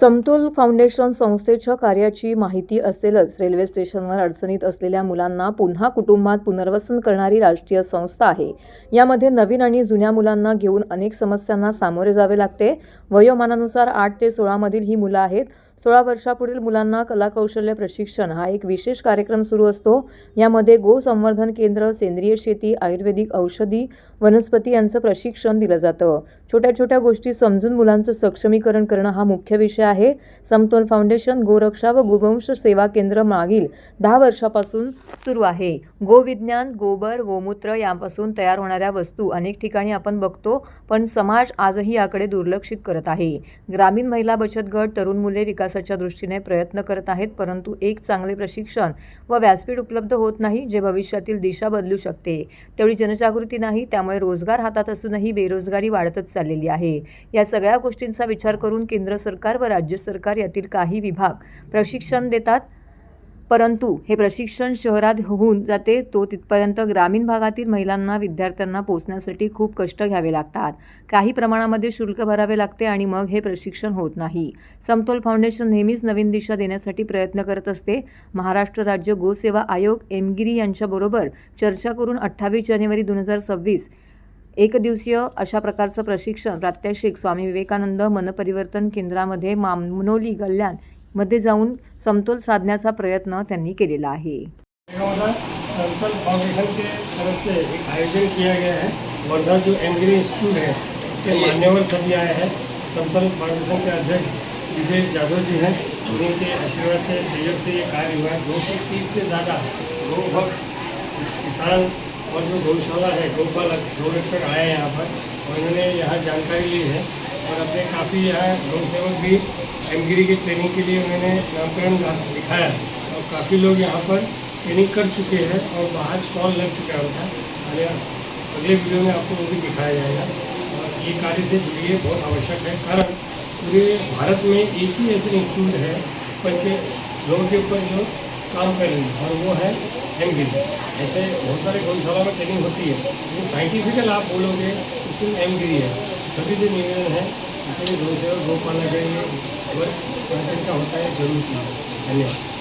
समतोल फाउंडेशन संस्थेच्या कार्याची माहिती असेलच. रेल्वे स्टेशनवर अडचणीत असलेल्या मुलांना पुन्हा कुटुंबात पुनर्वसन करणारी राष्ट्रीय संस्था आहे. यामध्ये नवीन आणि जुन्या मुलांना घेऊन अनेक समस्यांना सामोरे जावे लागते. वयोमानानुसार आठ ते सोळामधील ही मुलं आहेत. सोळा वर्षापुढील मुलांना कलाकौशल्य प्रशिक्षण हा एक विशेष कार्यक्रम सुरू असतो. यामध्ये गो संवर्धन केंद्र सेंद्रिय शेती आयुर्वेदिक औषधी वनस्पती यांचं प्रशिक्षण दिलं जातं. छोट्या छोट्या गोष्टी समजून मुलांचं सक्षमीकरण करणं हा मुख्य विषय आहे. समतोल फाउंडेशन गोरक्षा व गोवंश सेवा केंद्र मागील दहा वर्षापासून सुरू आहे. गोविज्ञान गोबर गोमूत्र यापासून तयार होणाऱ्या वस्तू अनेक ठिकाणी आपण बघतो पण समाज आजही याकडे दुर्लक्षित करत आहे. ग्रामीण महिला बचत गट तरुण मुले विकासाच्या दृष्टीने प्रयत्न करत आहेत परंतु एक चांगले प्रशिक्षण व व्यासपीठ उपलब्ध होत नाही जे भविष्यातील दिशा बदलू शकते. तेवढी जनजागृती नाही त्यामुळे रोजगार हातात असूनही बेरोजगारी वाढतच चाललेली आहे. या सगळ्या गोष्टींचा विचार करून केंद्र सरकार व राज्य सरकार यातील काही विभाग प्रशिक्षण देतात. परंतु हे प्रशिक्षण शहरात होऊन जाते तो तिथपर्यंत ग्रामीण भागातील महिलांना विद्यार्थ्यांना पोचण्यासाठी खूप कष्ट घ्यावे लागतात. काही प्रमाणामध्ये शुल्क भरावे लागते आणि मग हे प्रशिक्षण होत नाही. समतोल फाउंडेशन नेहमीच नवीन दिशा देण्यासाठी प्रयत्न करत असते. महाराष्ट्र राज्य गोसेवा आयोग एमगिरी यांच्याबरोबर चर्चा करून अठ्ठावीस जानेवारी दोन हजार सव्वीस एक दिवसीय अशा प्रकारचं प्रशिक्षण प्रात्यक्षिक स्वामी विवेकानंद मनपरिवर्तन केंद्रामध्ये मामनोली कल्याण मध्ये जाऊन समतोल साधण्याचा प्रयत्न त्यांनी केलेला आहे. संतल फाउंडेशन के तरफ़ से एक आयोजन किया गया है. वर्धा जो एमगिरी इंस्टीट्यूट है उसके मान्यवर सभी आए हैं. संतल फाउंडेशन के अध्यक्ष विजय यादव जी हैं. उन्हीं के आशीर्वाद से सहयोग से ये कार्य हुआ है. दो सौ तीस से ज़्यादा गौ भक्त किसान और जो गौशाला है गौपालक गौरक्षक आए हैं यहाँ पर. और इन्होंने यहाँ जानकारी ली है. और अपने काफ़ी यहाँ गौ सेवक भी एमगिरी की ट्रेनिंग के लिए उन्होंने नामकरण दिखाया। और काफ़ी लोग यहाँ पर ट्रेनिंग कर चुके हैं और बाहर स्टॉल लग चुका है उनका। अगले वीडियो में आपको वो भी दिखाया जाएगा। और ये कार्य से जुड़िए बहुत आवश्यक है। कारण पूरे भारत में एक ही ऐसे इंस्टीट्यूट है बच्चे लोगों के ऊपर जो काम कर रही है, और वो है एमगिरी। ऐसे बहुत सारे गौशाला में ट्रेनिंग होती है। लेकिन साइंटिफिकल आप बोलोगे सिर्फ़ एमगिरी है। सभी से निवेदन है जितने गौ सेवा गौपालक के लिए वर्क का होता है जरूर कीजिए। धन्यवाद।